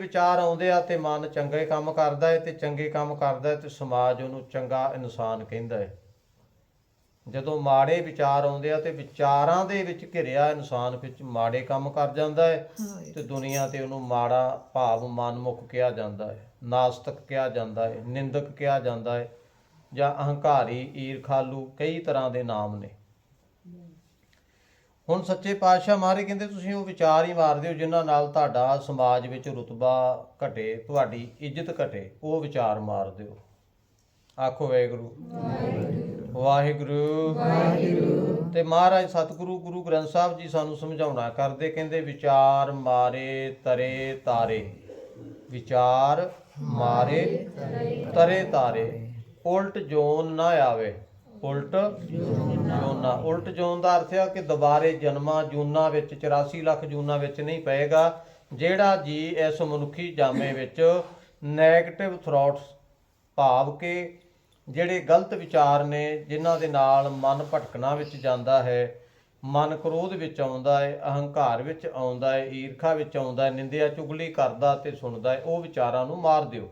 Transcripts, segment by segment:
ਵਿਚਾਰ ਆਉਂਦੇ ਆ ਤੇ ਮਨ ਚੰਗੇ ਕੰਮ ਕਰਦਾ ਹੈ ਤੇ ਚੰਗੇ ਕੰਮ ਕਰਦਾ ਹੈ ਤੇ ਸਮਾਜ ਉਹਨੂੰ ਚੰਗਾ ਇਨਸਾਨ ਕਹਿੰਦਾ ਹੈ ਜਦੋਂ ਮਾੜੇ ਵਿਚਾਰ ਆਉਂਦੇ ਆ ਤੇ ਵਿਚਾਰਾਂ ਦੇ ਵਿੱਚ ਘਿਰਿਆ ਇਨਸਾਨ ਵਿੱਚ ਮਾੜੇ ਕੰਮ ਕਰ ਜਾਂਦਾ ਹੈ ਤੇ ਦੁਨੀਆ ਤੇ ਉਹਨੂੰ ਮਾੜਾ ਭਾਵ ਮਨਮੁਖ ਕਿਹਾ ਜਾਂਦਾ ਹੈ ਨਾਸਤਕ ਕਿਹਾ ਜਾਂਦਾ ਹੈ ਨਿੰਦਕ ਕਿਹਾ ਜਾਂਦਾ ਹੈ ਜਾਂ ਅਹੰਕਾਰੀ ਈਰਖਾਲੂ ਕਈ ਤਰ੍ਹਾਂ ਦੇ ਨਾਮ ਨੇ। ਹੁਣ ਸੱਚੇ ਪਾਤਸ਼ਾਹ ਮਹਾਰਾਜ ਕਹਿੰਦੇ ਤੁਸੀਂ ਉਹ ਵਿਚਾਰ ਹੀ ਮਾਰਦੇ ਹੋ ਜਿਨ੍ਹਾਂ ਨਾਲ ਤੁਹਾਡਾ ਸਮਾਜ ਵਿੱਚ ਰੁਤਬਾ ਘਟੇ ਤੁਹਾਡੀ ਇੱਜ਼ਤ ਘਟੇ ਉਹ ਵਿਚਾਰ ਮਾਰ ਦਿਓ ਆਖੋ ਵਾਹਿਗੁਰੂ। ਵਾਹਿਗੁਰੂ। ਵਾਹਿਗੁਰੂ। ਤੇ ਮਹਾਰਾਜ ਸਤਿਗੁਰੂ ਗੁਰੂ ਗ੍ਰੰਥ ਸਾਹਿਬ ਜੀ ਸਾਨੂੰ ਸਮਝਾਉਣਾ ਕਰਦੇ ਕਹਿੰਦੇ ਵਿਚਾਰ ਮਾਰੇ ਤਰੇ ਤਾਰੇ। ਵਿਚਾਰ ਮਾਰੇ ਤਰੇ ਤਾਰੇ। ਉਲਟ ਜੋਨ ਨਾ ਆਵੇ। ਉਲਟ ਜੋਨਾ। ਉਲਟ ਜੋਨ ਦਾ ਅਰਥ ਹੈ ਕਿ ਦੁਬਾਰੇ ਜਨਮਾਂ ਜੂਨਾਂ ਵਿੱਚ 84 ਲੱਖ ਜੂਨਾਂ ਵਿੱਚ ਨਹੀਂ ਪਏਗਾ, ਜਿਹੜਾ ਜੀ ਇਸ ਮਨੁੱਖੀ ਜਾਮੇ ਵਿੱਚ 네ਗੇਟਿਵ ਥਾਟਸ ਭਾਵ ਕਿ ਜਿਹੜੇ ਗਲਤ ਵਿਚਾਰ ਨੇ, ਜਿਨ੍ਹਾਂ ਦੇ ਨਾਲ ਮਨ ਭਟਕਣਾ ਵਿੱਚ ਜਾਂਦਾ ਹੈ, ਮਨ ਕ੍ਰੋਧ ਵਿੱਚ ਆਉਂਦਾ ਹੈ, ਅਹੰਕਾਰ ਵਿੱਚ ਆਉਂਦਾ ਹੈ, ਈਰਖਾ ਵਿੱਚ ਆਉਂਦਾ ਹੈ, ਨਿੰਦਿਆ ਚੁਗਲੀ ਕਰਦਾ ਤੇ ਸੁਣਦਾ ਹੈ, ਉਹ ਵਿਚਾਰਾਂ ਨੂੰ ਮਾਰ ਦਿਓ।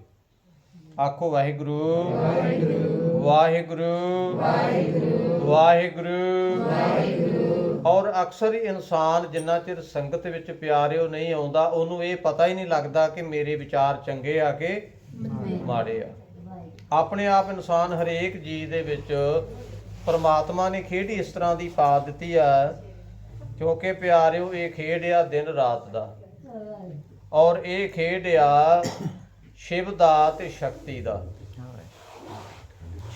ਆਖੋ ਵਾਹਿਗੁਰੂ। ਵਾਹਿਗੁਰੂ। ਵਾਹਿਗੁਰੂ। ਵਾਹਿਗੁਰੂ। ਔਰ ਅਕਸਰ ਇਨਸਾਨ ਜਿੰਨਾ ਚਿਰ ਸੰਗਤ ਵਿੱਚ ਪਿਆਰਿਓ ਨਹੀਂ ਆਉਂਦਾ, ਉਹਨੂੰ ਇਹ ਪਤਾ ਹੀ ਨਹੀਂ ਲੱਗਦਾ ਕਿ ਮੇਰੇ ਵਿਚਾਰ ਚੰਗੇ ਆ ਕਿ ਮਾੜੇ ਆ। ਆਪਣੇ ਆਪ ਇਨਸਾਨ ਹਰੇਕ ਜੀ ਦੇ ਵਿੱਚ ਪਰਮਾਤਮਾ ਨੇ ਖੇਡ ਇਸ ਤਰ੍ਹਾਂ ਦੀ ਪਾ ਦਿੱਤੀ ਆ, ਕਿਉਂਕਿ ਪਿਆਰਿਓ, ਇਹ ਖੇਡ ਆ ਦਿਨ ਰਾਤ ਦਾ। ਔਰ ਇਹ ਖੇਡ ਆ ਸ਼ਿਵ ਦਾ ਤੇ ਸ਼ਕਤੀ ਦਾ।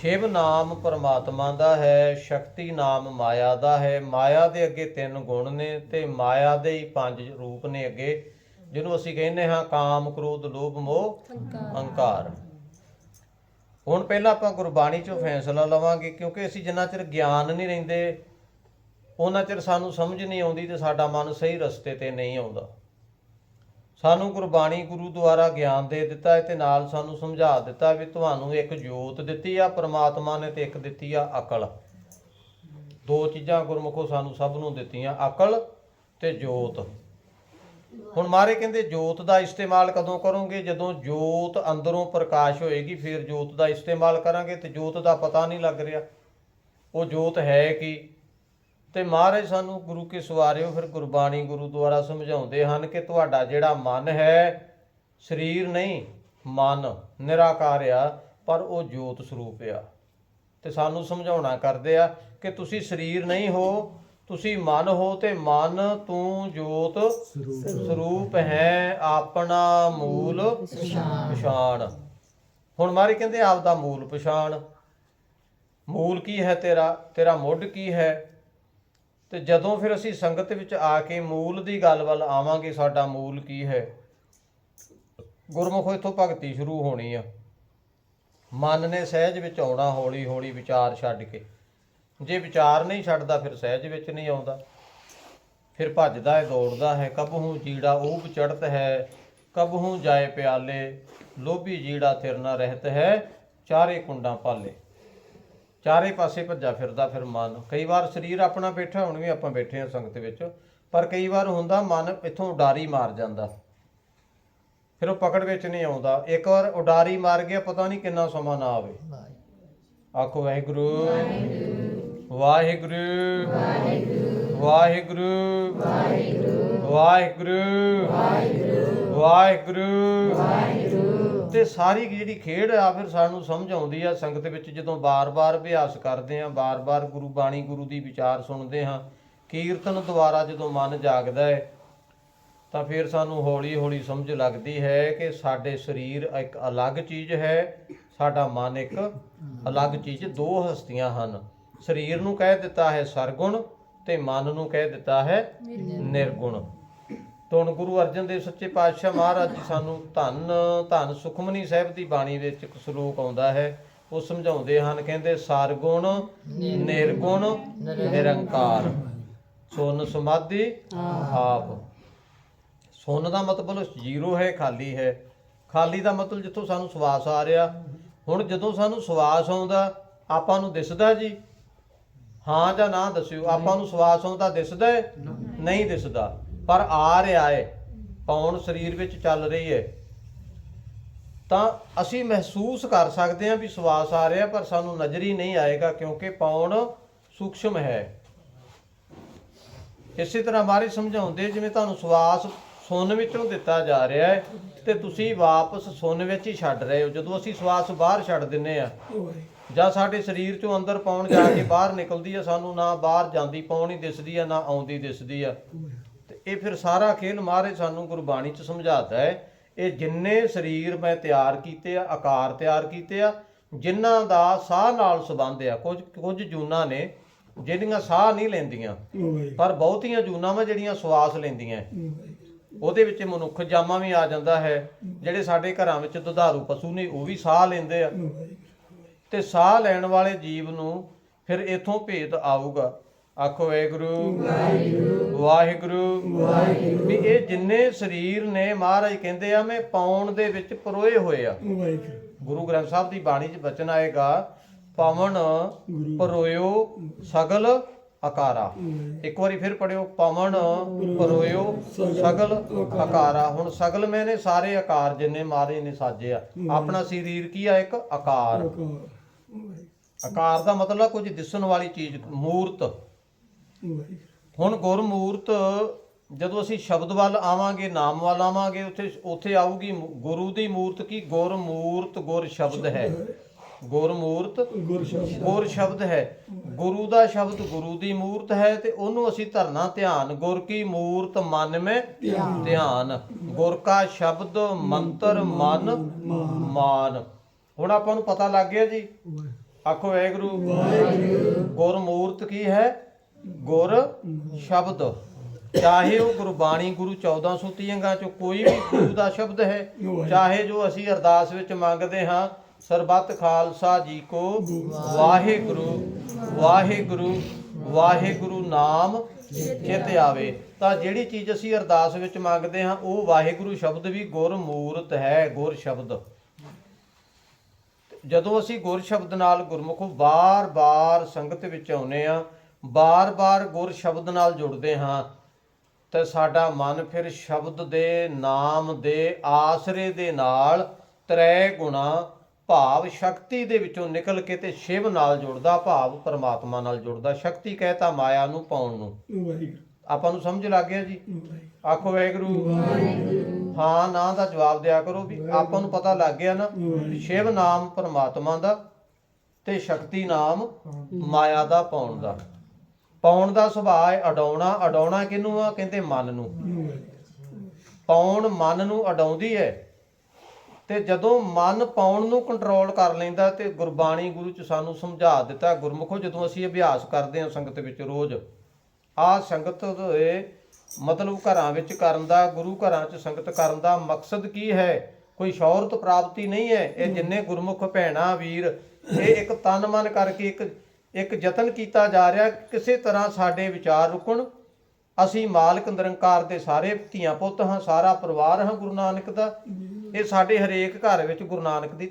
ਸ਼ਿਵ ਨਾਮ ਪਰਮਾਤਮਾ ਦਾ ਹੈ, ਸ਼ਕਤੀ ਨਾਮ ਮਾਇਆ ਦਾ ਹੈ। ਮਾਇਆ ਦੇ ਅੱਗੇ ਤਿੰਨ ਗੁਣ ਨੇ ਤੇ ਮਾਇਆ ਦੇ ਹੀ ਪੰਜ ਰੂਪ ਨੇ ਅੱਗੇ, ਜਿਹਨੂੰ ਅਸੀਂ ਕਹਿੰਦੇ ਹਾਂ ਕਾਮ, ਕ੍ਰੋਧ, ਲੋਭ, ਮੋਹ, ਅਹੰਕਾਰ। ਹੁਣ ਪਹਿਲਾਂ ਆਪਾਂ ਗੁਰਬਾਣੀ ਚੋਂ ਫੈਸਲਾ ਲਵਾਂਗੇ, ਕਿਉਂਕਿ ਅਸੀਂ ਜਿੰਨਾ ਚਿਰ ਗਿਆਨ ਨਹੀਂ ਰਹਿੰਦੇ, ਉਹਨਾਂ ਚਿਰ ਸਾਨੂੰ ਸਮਝ ਨਹੀਂ ਆਉਂਦੀ ਤੇ ਸਾਡਾ ਮਨ ਸਹੀ ਰਸਤੇ ਤੇ ਨਹੀਂ ਆਉਂਦਾ। ਸਾਨੂੰ ਗੁਰਬਾਣੀ ਗੁਰੂ ਦੁਆਰਾ ਗਿਆਨ ਦੇ ਦਿੱਤਾ ਹੈ ਤੇ ਨਾਲ ਸਾਨੂੰ ਸਮਝਾ ਦਿੱਤਾ ਵੀ ਤੁਹਾਨੂੰ ਇੱਕ ਜੋਤ ਦਿੱਤੀ ਆ, ਪ੍ਰਮਾਤਮਾ ਨੇ ਤੇ ਇੱਕ ਦਿੱਤੀ ਆ ਅਕਲ। ਦੋ ਚੀਜ਼ਾਂ ਗੁਰਮੁਖੋ ਸਾਨੂੰ ਸਭ ਨੂੰ ਦਿੱਤੀਆਂ, ਅਕਲ ਤੇ ਜੋਤ। ਹੁਣ ਮਾਰੇ ਕਹਿੰਦੇ, ਜੋਤ ਦਾ ਇਸਤੇਮਾਲ ਕਦੋਂ ਕਰੋਗੇ? ਜਦੋਂ ਜੋਤ ਅੰਦਰੋਂ ਪ੍ਰਕਾਸ਼ ਹੋਏਗੀ, ਫਿਰ ਜੋਤ ਦਾ ਇਸਤੇਮਾਲ ਕਰਾਂਗੇ ਤੇ ਜੋਤ ਦਾ ਪਤਾ ਨਹੀਂ ਲੱਗ ਰਿਹਾ। ਉਹ ਜੋਤ ਹੈ ਕਿ? ਤੇ ਮਹਾਰਾਜ ਸਾਨੂੰ ਗੁਰੂ ਕੇ ਸਵਾਰਿਓ ਫਿਰ ਗੁਰਬਾਣੀ ਗੁਰੂ ਦੁਆਰਾ ਸਮਝਾਉਂਦੇ ਹਨ ਕਿ ਤੁਹਾਡਾ ਜਿਹੜਾ ਮਨ ਹੈ, ਸਰੀਰ ਨਹੀਂ, ਮਨ ਨਿਰਾਕਾਰ ਆ, ਪਰ ਉਹ ਜੋਤ ਸਰੂਪ ਆ। ਤੇ ਸਾਨੂੰ ਸਮਝਾਉਣਾ ਕਰਦੇ ਆ ਕਿ ਤੁਸੀਂ ਸਰੀਰ ਨਹੀਂ ਹੋ, ਤੁਸੀਂ ਮਨ ਹੋ ਤੇ ਮਨ ਤੂੰ ਜੋਤ ਸਰੂਪ ਹੈ, ਆਪਣਾ ਮੂਲ ਪਛਾਣ। ਹੁਣ ਮਾਰੇ ਕਹਿੰਦੇ ਆਪ ਦਾ ਮੂਲ ਪਛਾਣ। ਮੂਲ ਕੀ ਹੈ ਤੇਰਾ? ਤੇਰਾ ਮੁੱਢ ਕੀ ਹੈ? ਤੇ ਜਦੋਂ ਫਿਰ ਅਸੀਂ ਸੰਗਤ ਵਿੱਚ ਆ ਕੇ ਮੂਲ ਦੀ ਗੱਲ ਵੱਲ ਆਵਾਂਗੇ, ਸਾਡਾ ਮੂਲ ਕੀ ਹੈ? ਗੁਰਮੁਖੋ, ਇਥੋਂ ਭਗਤੀ ਸ਼ੁਰੂ ਹੋਣੀ ਆ। ਮਨ ਨੇ ਸਹਿਜ ਵਿੱਚ ਆਉਣਾ ਹੌਲੀ ਹੌਲੀ ਵਿਚਾਰ ਛੱਡ ਕੇ। ਜੇ ਵਿਚਾਰ ਨਹੀਂ ਛੱਡਦਾ, ਫਿਰ ਸਹਿਜ ਵਿੱਚ ਨਹੀਂ ਆਉਂਦਾ। ਫਿਰ ਭੱਜਦਾ ਹੈ, ਦੌੜਦਾ ਹੈ, ਕਬਹੂ ਜੀੜਾ ਉਹ ਚੜਤ ਹੈ, ਕਬਹੂ ਜਾਏ ਪਿਆਲੇ, ਲੋਭੀ ਜੀੜਾ ਤਿਰਨਾ ਰਹਿਤ ਹੈ, ਚਾਰੇ ਕੁੰਡਾਂ ਪਾਲੇ। ਚਾਰੇ ਪਾਸੇ ਭੱਜਾ ਫਿਰਦਾ ਫਿਰ ਮਨ ਕਈ ਵਾਰ ਸਰੀਰ ਆਪਣਾ ਬੈਠਾ ਹੁਣ ਵੀ ਆਪਾਂ ਬੈਠੇ ਹਾਂ ਸੰਗਤ ਵਿੱਚ ਪਰ ਕਈ ਵਾਰ ਹੁੰਦਾ ਮਨ ਇੱਥੋਂ ਉਡਾਰੀ ਮਾਰ ਜਾਂਦਾ ਫਿਰ ਉਹ ਪਕੜ ਵਿੱਚ ਨਹੀਂ ਆਉਂਦਾ ਇੱਕ ਵਾਰ ਉਡਾਰੀ ਮਾਰ ਗਿਆ ਪਤਾ ਨਹੀਂ ਕਿੰਨਾ ਸਮਾਂ ਨਾ ਆਵੇ ਆਖੋ ਵਾਹਿਗੁਰੂ ਵਾਹਿਗੁਰੂ ਵਾਹਿਗੁਰੂ ਵਾਹਿਗੁਰੂ ਵਾਹਿਗੁਰੂ ਤੇ ਸਾਰੀ ਜਿਹੜੀ ਖੇਡ ਆ ਫਿਰ ਸਾਨੂੰ ਸਮਝ ਆਉਂਦੀ ਆ ਸੰਗਤ ਵਿੱਚ ਜਦੋਂ ਬਾਰ-ਬਾਰ ਅਭਿਆਸ ਕਰਦੇ ਆ ਬਾਰ-ਬਾਰ ਗੁਰੂ ਬਾਣੀ ਗੁਰੂ ਦੀ ਵਿਚਾਰ ਸੁਣਦੇ ਹਾਂ ਕੀਰਤਨ ਦੁਆਰਾ ਜਦੋਂ ਮਨ ਜਾਗਦਾ ਹੈ ਤਾਂ ਫਿਰ ਸਾਨੂੰ ਹੌਲੀ-ਹੌਲੀ ਸਮਝ ਲੱਗਦੀ ਹੈ ਕਿ ਸਾਡੇ ਸਰੀਰ ਇੱਕ ਅਲੱਗ ਚੀਜ਼ ਹੈ ਸਾਡਾ ਮਨ ਇੱਕ ਅਲੱਗ ਚੀਜ਼ ਦੋ ਹਸਤੀਆਂ ਹਨ। ਸਰੀਰ ਨੂੰ ਕਹਿ ਦਿੱਤਾ ਹੈ ਸਰਗੁਣ ਤੇ ਮਨ ਨੂੰ ਕਹਿ ਦਿੱਤਾ ਹੈ ਨਿਰਗੁਣ। ਤਾਂ ਗੁਰੂ ਅਰਜਨ ਦੇਵ ਸੱਚੇ ਪਾਤਸ਼ਾਹ ਮਹਾਰਾਜ ਜੀ ਸਾਨੂੰ ਧੰਨ ਧੰਨ ਸੁਖਮਨੀ ਸਾਹਿਬ ਦੀ ਬਾਣੀ ਵਿੱਚ ਇੱਕ ਸ਼ਲੋਕ ਆਉਂਦਾ ਹੈ। ਉਹ ਸਮਝਾਉਂਦੇ ਹਨ, ਕਹਿੰਦੇ ਸਰਗੁਣ ਨਿਰਗੁਣ ਨਿਰੰਕਾਰ। ਸੁਨ ਸਮਾਧੀ, ਆਪ। ਸੁਨ ਦਾ ਮਤਲਬ ਜ਼ੀਰੋ ਹੈ, ਖਾਲੀ ਹੈ। ਖਾਲੀ ਦਾ ਮਤਲਬ ਜਿੱਥੋਂ ਸਾਨੂੰ ਸਵਾਸ ਆ ਰਿਹਾ। ਹੁਣ ਜਦੋਂ ਸਾਨੂੰ ਸਵਾਸ ਆਉਂਦਾ, ਆਪਾਂ ਨੂੰ ਦਿਸਦਾ ਜੀ? ਹਾਂ ਜਾਂ ਨਾ ਦੱਸਿਓ, ਆਪਾਂ ਨੂੰ ਸਵਾਸ ਆਉਂਦਾ ਦਿਸਦਾ ਨਹੀਂ ਦਿਸਦਾ। ਪਰ ਆ ਰਿਹਾ ਹੈ ਪੌਣ ਸਰੀਰ ਵਿੱਚ ਚੱਲ ਰਹੀ ਹੈ ਤਾਂ ਅਸੀਂ ਮਹਿਸੂਸ ਕਰ ਸਕਦੇ ਹਾਂ ਵੀ ਸਵਾਸ ਆ ਰਿਹਾ, ਪਰ ਸਾਨੂੰ ਨਜ਼ਰ ਹੀ ਨਹੀਂ ਆਏਗਾ ਕਿਉਂਕਿ ਪੌਣ ਸੂਖਸ਼ਮ ਹੈ। ਇਸੇ ਤਰ੍ਹਾਂ ਬਾਰੇ ਸਮਝਾਉਂਦੇ ਜਿਵੇਂ ਤੁਹਾਨੂੰ ਸਵਾਸ ਸੁੰਨ ਵਿੱਚੋਂ ਦਿੱਤਾ ਜਾ ਰਿਹਾ ਹੈ ਤੇ ਤੁਸੀਂ ਵਾਪਸ ਸੁੰਨ ਵਿੱਚ ਹੀ ਛੱਡ ਰਹੇ ਹੋ। ਜਦੋਂ ਅਸੀਂ ਸਵਾਸ ਬਾਹਰ ਛੱਡ ਦਿੰਨੇ ਆ ਜਾਂ ਸਾਡੇ ਸਰੀਰ ਚੋਂ ਅੰਦਰ ਪਾਉਣ ਜਾ ਕੇ ਬਾਹਰ ਨਿਕਲਦੀ ਆ, ਸਾਨੂੰ ਨਾ ਬਾਹਰ ਜਾਂਦੀ, ਪੌਣ ਹੀ ਦਿਸਦੀ ਆ, ਨਾ ਆਉਂਦੀ ਦਿਸਦੀ ਆ। ਇਹ ਫਿਰ ਸਾਰਾ ਖੇਲ ਮਹਾਰਾਜ ਸਾਨੂੰ ਗੁਰਬਾਣੀ ਚ ਸਮਝਾਤਾ ਹੈ। ਇਹ ਜਿੰਨੇ ਸਰੀਰ ਮੈਂ ਤਿਆਰ ਕੀਤੇ ਆ ਆਕਾਰ ਤਿਆਰ ਕੀਤੇ ਆ ਜਿਨ੍ਹਾਂ ਦਾ ਸਾਹ ਨਾਲ ਸੰਬੰਧ ਆ ਕੁਝ ਕੁਝ ਜੂਨਾਂ ਨੇ ਜਿਹੜੀਆਂ ਸਾਹ ਨਹੀਂ ਲੈਂਦੀਆਂ ਪਰ ਬਹੁਤੀਆਂ ਜੂਨਾਂ ਵਾ ਜਿਹੜੀਆਂ ਸਵਾਸ ਲੈਂਦੀਆਂ। ਉਹਦੇ ਵਿੱਚ ਮਨੁੱਖ ਜਾਮਾ ਵੀ ਆ ਜਾਂਦਾ ਹੈ ਜਿਹੜੇ ਸਾਡੇ ਘਰਾਂ ਵਿੱਚ ਦੁਧਾਰੂ ਪਸ਼ੂ ਨੇ ਉਹ ਵੀ ਸਾਹ ਲੈਂਦੇ ਆ। ਤੇ ਸਾਹ ਲੈਣ ਵਾਲੇ ਜੀਵ ਨੂੰ ਫਿਰ ਇਥੋਂ ਭੇਦ ਆਊਗਾ ਆਖੋ ਵਾਹਿਗੁਰੂ। ਵਾਹਿਗੁਰੂ। ਵਾਹਿਗੁਰੂ। ਵੀ ਇਹ ਜਿੰਨੇ ਸਰੀਰ ਨੇ ਮਹਾਰਾਜ ਕਹਿੰਦੇ ਆ ਮੈਂ ਪਾਉਣ ਦੇ ਵਿੱਚ ਪਰੋਏ ਹੋਏ ਆ। ਗੁਰੂ ਗ੍ਰੰਥ ਸਾਹਿਬ ਦੀ ਬਾਣੀ 'ਚ ਬਚਨ ਆਏਗਾ ਪਵਨ ਪਰੋਇਓ ਸਗਲ ਆਕਾਰਾ। ਇੱਕ ਵਾਰੀ ਫਿਰ ਪੜਿਓ ਪਵਨ ਪਰੋਇਓ ਸਗਲ ਆਕਾਰਾ। ਹੁਣ ਸਗਲ ਮੈਨੇ ਸਾਰੇ ਆਕਾਰ ਜਿੰਨੇ ਮਾਰੇ ਨੇ ਸਾਜੇ ਆ। ਆਪਣਾ ਸਰੀਰ ਕੀ ਆ? ਇੱਕ ਆਕਾਰ। ਆਕਾਰ ਦਾ ਮਤਲਬ ਕੁਝ ਦਿਸਣ ਵਾਲੀ ਚੀਜ਼ ਮੂਰਤ। ਹੁਣ ਗੁਰਮੂਰਤ ਜਦੋਂ ਅਸੀਂ ਸ਼ਬਦ ਵੱਲ ਆਵਾਂਗੇ ਨਾਮ ਵੱਲ ਆਵਾਂਗੇ ਉੱਥੇ ਉੱਥੇ ਆਊਗੀ ਗੁਰੂ ਦੀ ਮੂਰਤ ਕੀ? ਗੁਰਮੂਰਤ ਗੁਰ ਸ਼ਬਦ ਹੈ। ਗੁਰਮੂਰਤ ਗੁਰ ਸ਼ਬਦ ਹੈ। ਗੁਰੂ ਦਾ ਸ਼ਬਦ ਗੁਰੂ ਦੀ ਮੂਰਤ ਹੈ ਤੇ ਉਹਨੂੰ ਅਸੀਂ ਧਰਨਾ ਧਿਆਨ। ਗੁਰ ਕੀ ਮੂਰਤ ਮਨ ਮੈਂ ਧਿਆਨ। ਗੁਰ ਕਾ ਸ਼ਬਦ ਮੰਤਰ ਮਨ ਮਾਨ। ਹੁਣ ਆਪਾਂ ਨੂੰ ਪਤਾ ਲੱਗ ਗਿਆ ਜੀ। ਆਖੋ ਵਾਹਿਗੁਰੂ। ਗੁਰ ਮੂਰਤ ਕੀ ਹੈ? ਗੁਰ ਸ਼ਬਦ। ਚਾਹੇ ਉਹ ਗੁਰਬਾਣੀ ਗੁਰੂ 1430 ਅੰਗਾਂ ਚੋਂ ਕੋਈ ਵੀ ਗੁਰੂ ਦਾ ਸ਼ਬਦ ਹੈ ਚਾਹੇ ਜੋ ਅਸੀਂ ਅਰਦਾਸ ਵਿੱਚ ਮੰਗਦੇ ਹਾਂ ਸਰਬੱਤ ਖਾਲਸਾ ਜੀ ਕੋ ਵਾਹਿਗੁਰੂ ਵਾਹਿਗੁਰੂ ਵਾਹਿਗੁਰੂ ਨਾਮ ਚਿਤ ਆਵੇ। ਤਾਂ ਜਿਹੜੀ ਚੀਜ਼ ਅਸੀਂ ਅਰਦਾਸ ਵਿੱਚ ਮੰਗਦੇ ਹਾਂ ਉਹ ਵਾਹਿਗੁਰੂ ਸ਼ਬਦ ਵੀ ਗੁਰਮੂਰਤ ਹੈ ਗੁਰ ਸ਼ਬਦ। ਜਦੋਂ ਅਸੀਂ ਗੁਰ ਸ਼ਬਦ ਨਾਲ ਗੁਰਮੁਖੋ ਬਾਰ-ਬਾਰ ਸੰਗਤ ਵਿੱਚ ਆਉਨੇ ਆ ਬਾਰ-ਬਾਰ ਗੁਰ ਸ਼ਬਦ ਨਾਲ ਜੁੜਦੇ ਹਾਂ ਤੇ ਸਾਡਾ ਮਨ ਫਿਰ ਸ਼ਬਦ ਦੇ ਨਾਮ ਦੇ ਆਸਰੇ ਦੇ ਨਾਲ ਤ੍ਰੈ ਗੁਣਾ ਭਾਵ ਸ਼ਕਤੀ ਦੇ ਵਿੱਚੋਂ ਨਿਕਲ ਕੇ ਤੇ ਸ਼ਿਵ ਨਾਲ ਜੁੜਦਾ ਭਾਵ ਪਰਮਾਤਮਾ ਨਾਲ ਜੁੜਦਾ। ਸ਼ਕਤੀ ਕਹਿਤਾ ਮਾਇਆ ਨੂੰ ਪਾਉਣ ਨੂੰ। ਆਪਾਂ ਨੂੰ ਸਮਝ ਲੱਗ ਗਿਆ ਜੀ? ਆਖੋ ਵਾਹਿਗੁਰੂ। ਹਾਂ ਨਾ ਦਾ ਜਵਾਬ ਦਿਆ ਕਰੋ ਵੀ ਆਪਾਂ ਨੂੰ ਪਤਾ ਲੱਗ ਗਿਆ ਨਾ ਸ਼ਿਵ ਨਾਮ ਪਰਮਾਤਮਾ ਦਾ ਤੇ ਸ਼ਕਤੀ ਨਾਮ ਮਾਇਆ ਦਾ ਪਾਉਣ ਦਾ। ਪਾਉਣ ਦਾ ਸੁਭਾਅ ਹੈ ਅਡਾਉਣਾ ਅਡਾਉਣਾ ਕਿਹਨੂੰ ਆ? ਕਹਿੰਦੇ ਮਨ ਨੂੰ। ਪਾਉਣ ਮਨ ਨੂੰ ਅਡਾਉਂਦੀ ਹੈ ਤੇ ਜਦੋਂ ਮਨ ਪਾਉਣ ਨੂੰ ਕੰਟਰੋਲ ਕਰ ਲੈਂਦਾ ਤੇ ਗੁਰਬਾਣੀ ਗੁਰੂ ਚ ਸਾਨੂੰ ਸਮਝਾ ਦਿੱਤਾ, ਗੁਰਮੁਖੋ ਜਦੋਂ ਅਸੀਂ ਅਭਿਆਸ ਕਰਦੇ ਹਾਂ ਸੰਗਤ ਵਿੱਚ ਰੋਜ਼, ਆ ਸੰਗਤ ਦੇ ਮਤਲਬ ਘਰਾਂ ਵਿੱਚ ਕਰਨ ਦਾ, ਗੁਰੂ ਘਰਾਂ 'ਚ ਸੰਗਤ ਕਰਨ ਦਾ ਮਕਸਦ ਕੀ ਹੈ? ਕੋਈ ਸ਼ੌਹਰਤ ਪ੍ਰਾਪਤੀ ਨਹੀਂ ਹੈ। ਇਹ ਜਿੰਨੇ ਗੁਰਮੁਖ ਭੈਣਾ, ਵੀਰ, ਇਹ ਇੱਕ ਤਨ ਮਨ ਕਰਕੇ ਇੱਕ ਇੱਕ ਯਤਨ ਕੀਤਾ ਜਾ ਰਿਹਾ ਕਿਸੇ ਤਰ੍ਹਾਂ ਸਾਡੇ ਵਿਚਾਰ ਰੁਕਣ। ਅਸੀਂ ਮਾਲਕ ਨਿਰੰਕਾਰ ਦੇ ਸਾਰੇ ਧੀਆਂ ਪੁੱਤ ਹਾਂ, ਸਾਰਾ ਪਰਿਵਾਰ ਹਾਂ ਗੁਰੂ ਨਾਨਕ ਦਾ। ਇਹ ਸਾਡੇ ਹਰੇਕ ਘਰ ਵਿੱਚ ਗੁਰੂ ਨਾਨਕ ਦੀ